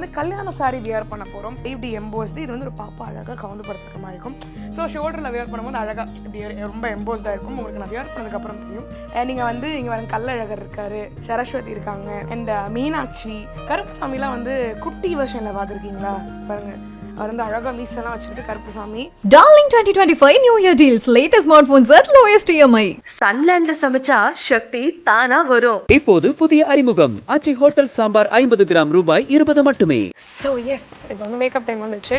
வந்து கல்யாண sorry wear பண்ண போகிறோம் இப்படி எம்போஸ்டு இது வந்து ஒரு பாப்பா அழகாக கவுந்து படுத்துருக்க மாதிரி இருக்கும். ஸோ ஷோல்டரில் வியர் பண்ணும்போது அழகாக இப்படி ரொம்ப எம்போஸ்டாக இருக்கும். உங்களுக்கு நான் வியர் பண்ணதுக்கப்புறம் தெரியும். நீங்கள் வந்து இங்கே வந்து கல்லழகர் இருக்காரு சரஸ்வதி இருக்காங்க அண்ட் மீனாட்சி கருப்புசாமிலாம் வந்து குட்டி வருஷனில் பார்த்துருக்கீங்களா? பாருங்கள் வந்து அழகாக மீசெல்லாம் வச்சுக்கிட்டு Karuppusamy Darling 2025 New Year deals. Latest smartphones at lowest EMI. சன்லேண்ட்ல சமைச்சா சக்தி தானா வரும். இப்போது புதிய அறிமுகம். ஆச்சி ஹோட்டல் சாம்பார் ஐம்பது கிராம் ரூபாய் இருபது மட்டுமே. ஸோ எஸ் இப்போ வந்து மேக்கப் டைம் வந்துச்சு.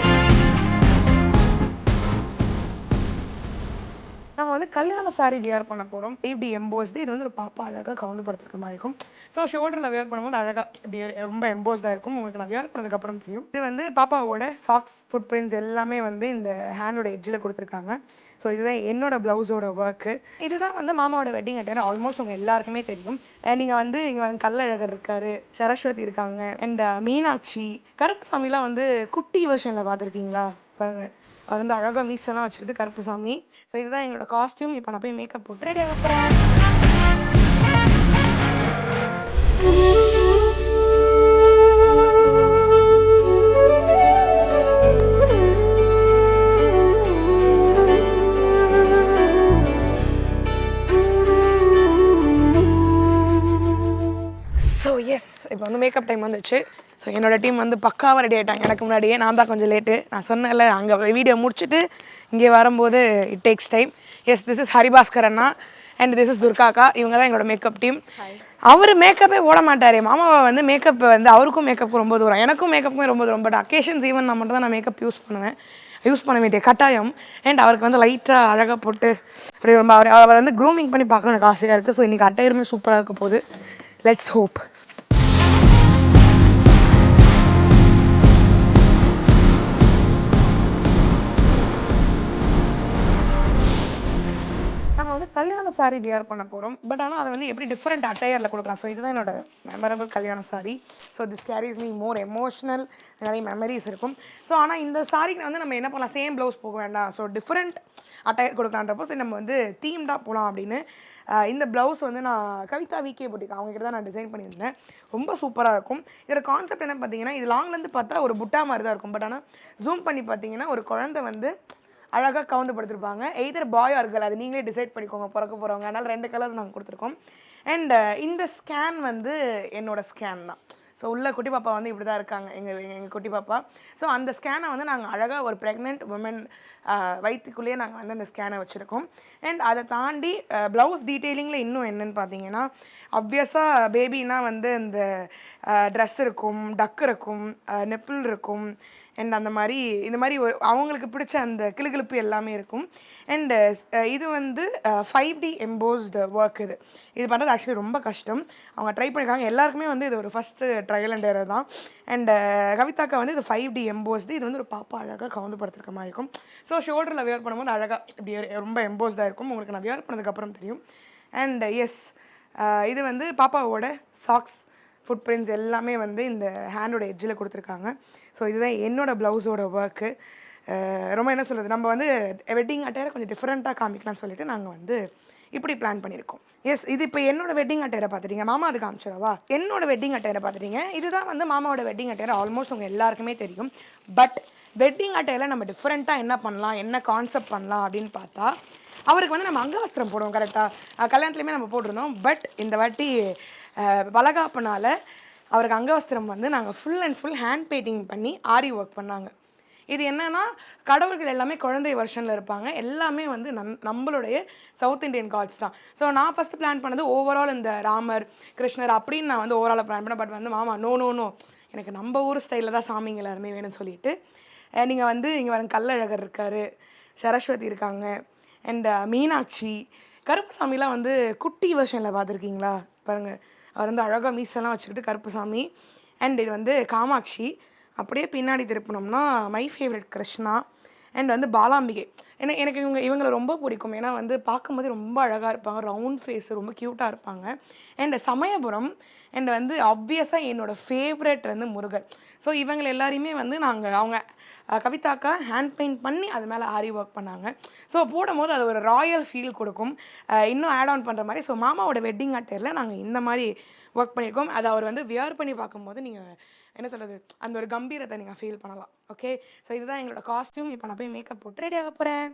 வந்து கல்யாண சாரி வியர் பண்ண போகிறோம் இப்படி எம்போஸ்டு இது வந்து ஒரு பாப்பா அழகாக கவுந்து மாதிரி இருக்கும். ஸோ ஷோல்டரில் வியர் பண்ணும்போது அழகாக இப்படி ரொம்ப எம்போஸ்டாக இருக்கும். உங்களுக்கு நான் வியர் பண்ணதுக்கப்புறம் தெரியும். இது வந்து பாப்பாவோட சாக்ஸ் ஃபுட் பிரிண்ட்ஸ் எல்லாமே வந்து இந்த ஹேண்டோட எட்ஜில் கொடுத்துருக்காங்க. ஸோ இதுதான் என்னோட ப்ளவுஸோட ஒர்க்கு இதுதான் வந்து மாமாவோட வெட்டிங் அட்டையர் ஆல்மோஸ்ட் உங்கள் எல்லாருக்குமே தெரியும். நீங்கள் வந்து இங்கே வந்து கல்லழகர் இருக்காரு சரஸ்வதி இருக்காங்க. அண்ட் மீனாட்சி கருப்புசாமிலாம் வந்து குட்டி வருஷனில் பார்த்துருக்கீங்களா? பாருங்கள் அது வந்து அழகாக மீசெல்லாம் வச்சுக்கிட்டு கருப்புசாமி ஸோ இதுதான் எங்களோட காஸ்டியூம் இப்போ நான் போய் மேக்கப் போட்டு ரெடி ஆக இப்போ வந்து மேக்கப் டைம் வந்துச்சு. ஸோ என்னோட டீம் வந்து பக்காவாக ரெடி ஆகிட்டாங்க எனக்கு முன்னாடியே நான் தான் கொஞ்சம் லேட்டு நான் சொன்னேன்ல அங்கே வீடியோ முடிச்சுட்டு இங்கே வரும்போது it takes time yes this is Haribhaskar Anna and this is துர்காக்கா. இவங்க தான் எங்களோட மேக்கப் டீம் அவர் மேக்கப்பே போட மாட்டார். மாமாவை வந்து மேக்கப் வந்து அவருக்கும் மேக்கப்புக்கு ரொம்ப தூரம். எனக்கும் மேக்கப்புக்கும் ரொம்ப தூரம். பட் அக்கேஷன்ஸ் ஈவன் நான் மட்டும் தான் நான் மேக்கப் யூஸ் பண்ணுவேன். யூஸ் பண்ண வேண்டிய கட்டாயம். அண்ட் அவருக்கு வந்து லைட்டாக அழகாக போட்டு அப்படி ரொம்ப அவர் அவர் வந்து க்ரூமிங் பண்ணி பார்க்கணும் எனக்கு ஆசையாக இருக்குது ஸோ இன்றைக்கி அட்டையருமே சூப்பராக இருக்க போகுது. லெட்ஸ் ஹோப் வந்து கல்யாண சாரி பண்ண போகிறோம் பட் ஆனால் அதை வந்து எப்படி டிஃப்ரெண்ட் அட்டையரில் கொடுக்கலாம்? ஸோ இதுதான் என்னோட மெமரபிள் கல்யாண sari so this carries me more emotional நிறைய மெமரிஸ் இருக்கும். ஸோ ஆனால் இந்த சாரிக்கு வந்து நம்ம என்ன பண்ணலாம்? சேம் ப்ளவுஸ் போக வேண்டாம். ஸோ டிஃப்ரெண்ட் அட்டையர் கொடுக்கலான்றப்போ சரி நம்ம வந்து தீம்டாக போகலாம் அப்படின்னு இந்த ப்ளவுஸ் வந்து நான் கவிதா விகே போட்டிக்கு அவங்க கிட்ட தான் நான் டிசைன் பண்ணியிருந்தேன். ரொம்ப சூப்பராக இருக்கும். இதோட கான்செப்ட் என்ன பார்த்தீங்கன்னா இது லாங்லேருந்து பார்த்தா ஒரு புட்டா மாதிரி தான் இருக்கும். பட் ஆனால் ஜூம் பண்ணி பார்த்தீங்கன்னா ஒரு குழந்தை வந்து அழகாக கவுந்து படுத்திருப்பாங்க எய்தர் பாய் ஆர் கேர்ள் அது நீங்களே டிசைட் பண்ணிக்கோங்க பிறக்க போகிறவங்க அதனால் ரெண்டு கலர்ஸ் நாங்கள் கொடுத்துருக்கோம். அண்ட் uh, இந்த ஸ்கேன் வந்து என்னோடய ஸ்கேன் தான். ஸோ உள்ள குட்டி பாப்பா வந்து இப்படி தான் இருக்காங்க. எங்கள் எங்கள் குட்டி பாப்பா. ஸோ அந்த ஸ்கேனை வந்து நாங்கள் அழகாக ஒரு ப்ரெக்னென்ட் உமன் uh, வயிற்றுக்குள்ளேயே நாங்கள் வந்து அந்த ஸ்கேனை வச்சுருக்கோம். அண்ட் அதை தாண்டி uh, ப்ளவுஸ் டீட்டெயிலிங்கில் இன்னும் என்னென்னு பார்த்தீங்கன்னா அப்வியஸாக பேபினா வந்து இந்த ட்ரெஸ் இருக்கும் டக் இருக்கும் நெப்பிள் இருக்கும் அண்ட் அந்த மாதிரி இந்த மாதிரி ஒரு அவங்களுக்கு பிடிச்ச அந்த கிளுகிழப்பு எல்லாமே இருக்கும். அண்டு இது வந்து ஃபைவ் டி எம்போஸ்டு ஒர்க் இது. இது பண்ணுறது ஆக்சுவலி ரொம்ப கஷ்டம். அவங்க ட்ரை பண்ணியிருக்காங்க எல்லாருக்குமே வந்து இது ஒரு ஃபஸ்ட்டு ட்ரையல் அண்ட் எரர் தான். அண்டு கவிதாக்கா வந்து இது ஃபைவ் டி எம்போஸ்டு இது வந்து ஒரு பாப்பா அழகாக கவுந்து படுத்துருக்க மாதிரி இருக்கும். ஸோ ஷோல்டரில் வியர் பண்ணும்போது அழகாக இப்படி ரொம்ப எம்போஸ்டாக இருக்கும். உங்களுக்கு நான் வியர் பண்ணதுக்கப்புறம் தெரியும். அண்ட் எஸ் இது வந்து பாப்பாவோட சாக்ஸ் ஃபுட் பிரிண்ட்ஸ் எல்லாமே வந்து இந்த ஹேண்டோட எட்ஜில் கொடுத்துருக்காங்க. ஸோ இதுதான் என்னோடய ப்ளவுஸோட ஒர்க்கு ரொம்ப என்ன சொல்கிறது நம்ம வந்து வெட்டிங் அட்டையரை கொஞ்சம் டிஃப்ரெண்ட்டாக காமிக்கலாம்னு சொல்லிட்டு நாங்கள் வந்து இப்படி பிளான் பண்ணியிருக்கோம். எஸ் இது இப்போ என்னோட வெட்டிங் அட்டையரை பார்த்துட்டீங்க. மாமா அது காமிச்சிடவா? என்னோட வெட்டிங் அட்டையரை பார்த்துட்டீங்க. இதுதான் வந்து மாமாவோட வெட்டிங் அட்டையர் ஆல்மோஸ்ட் உங்கள் எல்லாருக்குமே தெரியும். பட் வெட்டிங் அட்டையில் நம்ம டிஃப்ரெண்ட்டாக என்ன பண்ணலாம்? என்ன கான்செப்ட் பண்ணலாம்? அப்படின்னு பார்த்தா அவருக்கு வந்து நம்ம அங்கவஸ்திரம் போடுவோம் கரெக்டாக கல்யாணத்துலையுமே நம்ம போட்டிருந்தோம். பட் இந்த வாட்டி வளகாப்புனால அவருக்கு அங்கவஸ்திரம் வந்து நாங்கள் full and full hand painting பண்ணி ஆரி ஒர்க் பண்ணாங்க. இது என்னன்னா கடவுள்கள் எல்லாமே குழந்தை வருஷனில் இருப்பாங்க. எல்லாமே வந்து நம் நம்மளுடைய சவுத் இந்தியன் காட்ஸ் தான். ஸோ நான் ஃபஸ்ட்டு பிளான் பண்ணது ஓவரால் இந்த ராமர் கிருஷ்ணர் அப்படின்னு நான் வந்து ஓவராலாக பிளான் பண்ணேன். பட் வந்து மாமா நோ நோ நோ எனக்கு நம்ம ஊர் ஸ்டைலில் தான் சாமிங்க எல்லாருமே வேணும்னு சொல்லிட்டு நீங்கள் வந்து இங்கே வர கல்லழகர் இருக்கார் சரஸ்வதி இருக்காங்க அண்ட் மீனாட்சி கருப்புசாமிலாம் வந்து குட்டி வெர்ஷனில் பார்த்துருக்கீங்களா? பாருங்கள் அவர் வந்து அழகாக மீசெல்லாம் வச்சுக்கிட்டு கருப்புசாமி அண்ட் இது வந்து காமாட்சி. அப்படியே பின்னாடி திருப்பினோம்னா மை ஃபேவரட் கிருஷ்ணா அண்ட் வந்து பாலாம்பிகை. ஏன்னா எனக்கு இவங்க இவங்களை ரொம்ப பிடிக்கும். ஏன்னா வந்து பார்க்கும்போது ரொம்ப அழகாக இருப்பாங்க. ரவுண்ட் ஃபேஸ் ரொம்ப க்யூட்டாக இருப்பாங்க. அண்ட் சமயபுரம் அண்ட் வந்து ஆப்வியஸாக என்னோடய ஃபேவரட் வந்து முருகர். ஸோ இவங்களை எல்லாரையுமே வந்து நாங்கள் அவங்க கவிதாக்கா ஹேண்ட் பெயிண்ட் பண்ணி அது மேலே ஆரி ஒர்க் பண்ணாங்க. ஸோ போடும்போது அது ஒரு ராயல் ஃபீல் கொடுக்கும். இன்னும் ஆட் ஆன் பண்ணுற மாதிரி. ஸோ மாமாவோட வெட்டிங் அட்டையில் நாங்கள் இந்த மாதிரி ஒர்க் பண்ணியிருக்கோம் அதை அவர் வந்து வியர் பண்ணி பார்க்கும்போது நீங்கள் என்ன சொல்கிறது அந்த ஒரு கம்பீரத்தை நீங்கள் ஃபீல் பண்ணலாம். ஓகே ஸோ இதுதான் எங்களோட காஸ்ட்யூம் இப்போ நான் போய் மேக்கப் போட்டு ரெடி ஆக போகிறேன்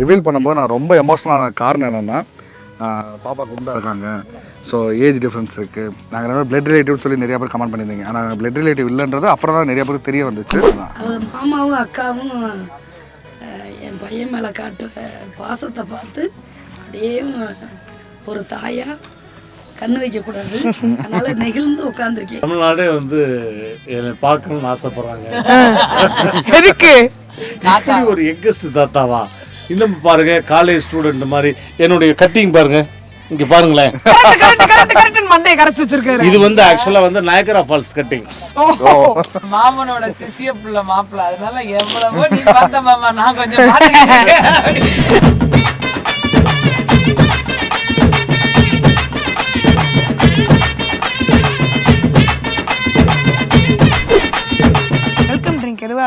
ரிவீல் பண்ணும்போது நான் ரொம்ப எமோஷனலான காரணம் என்னென்னா பாப்பா குண்டா இருக்காங்க. ஸோ ஏஜ் டிஃப்ரென்ஸ் இருக்குது நாங்கள் ரெண்டு பிளட் ரிலேட்டிவ் சொல்லி நிறைய பேர் கமெண்ட் பண்ணியிருந்தீங்க. ஆனால் பிளட் ரிலேட்டிவ் இல்லைன்றது அப்புறம் தான் நிறைய பேருக்கு தெரிய வந்துச்சு. மாமாவும் அக்காவும் என் பையன் மேலே காட்டுற பாசத்தை பார்த்து அப்படியே ஒரு தாயா கண்ணு வைக்கக்கூடாது. அதனால நெகிழ்ந்து உட்காந்துருக்கேன் தமிழ்நாடே வந்து என்னை பார்க்கணும்னு ஆசைப்படுறாங்க. எதுக்கு? ஒரு எங்கஸ்ட் தாத்தாவா? இன்னும் பாருங்க காலேஜ் ஸ்டூடெண்ட் மாதிரி என்னுடைய கட்டிங் பாருங்க. இங்க பாருங்களேன். கரெக்ட் கரெக்ட் கரெக்ட் மண்டையை கரைச்சி வச்சிருக்காரு. இது வந்து ஆக்சுவலா வந்து நயகரா ஃபால்ஸ் கட்டிங் மாமனோட சிஷ்ய புள்ள மாப்பிள்ள அதனால எவ்வளவோ நீ பார்த்த மாமா நான் கொஞ்சம்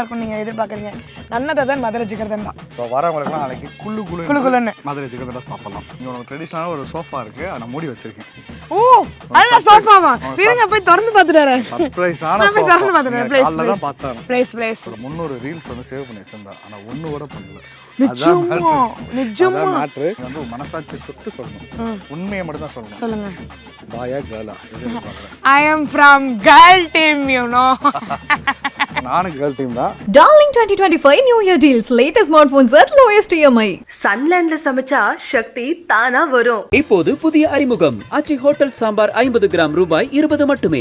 பார்த்துக்கிட்டேன். வெல்கம் ட்ரிங்க் எதுவாக இருக்கும் நீங்கள் எதிர்பார்க்குறீங்க. நன்னதை தான் மதுரை ஜிகர்தன் தான். ஸோ வரவங்களுக்குலாம் நாளைக்கு குள்ளு குளு குளு குளுன்னு. மதுரை சிக்கன் சாப்பிடலாம் இங்கே உனக்கு ட்ரெடிஷ்னலாக ஒரு சோஃபா இருக்குது அதை மூடி வச்சிருக்கேன். ஓ அதுதான் சோஃபாவா இருங்க போய் திறந்து பார்த்துட்டு வரேன். சர்ப்ரைஸான நான் போய் திறந்து பார்த்துட்டு வரேன். காலைல ப்ளேஸ் தான் ப்ளேஸ் ப்ளேஸ் ஒரு முந்நூறு ரீல்ஸ் வந்து சேவ் பண்ணி வச்சிருந்தேன். ஆனால் ஒன்று கூட பண்ணல. நிஜமா நிஜமா. மேட்ரு வந்து உன் மனசாட்சி சுட்டு சொல்லணும். உண்மையை மட்டும் தான் சொல்லணும். சொல்லுங்க. பாயா கேர்ளா எதிர்பார்க்குறேன் I am from girl team you know நானும் கேர்ள் டீம் தான். Darling 2025 New Year deals. Latest smartphones at lowest EMI. சன்லேண்ட்ல சமைச்சா சக்தி தானா வரும். இப்போது புதிய அறிமுகம். ஆச்சி ஹோட்டல் சாம்பார் ஐம்பது கிராம் ரூபாய் இருபது மட்டுமே.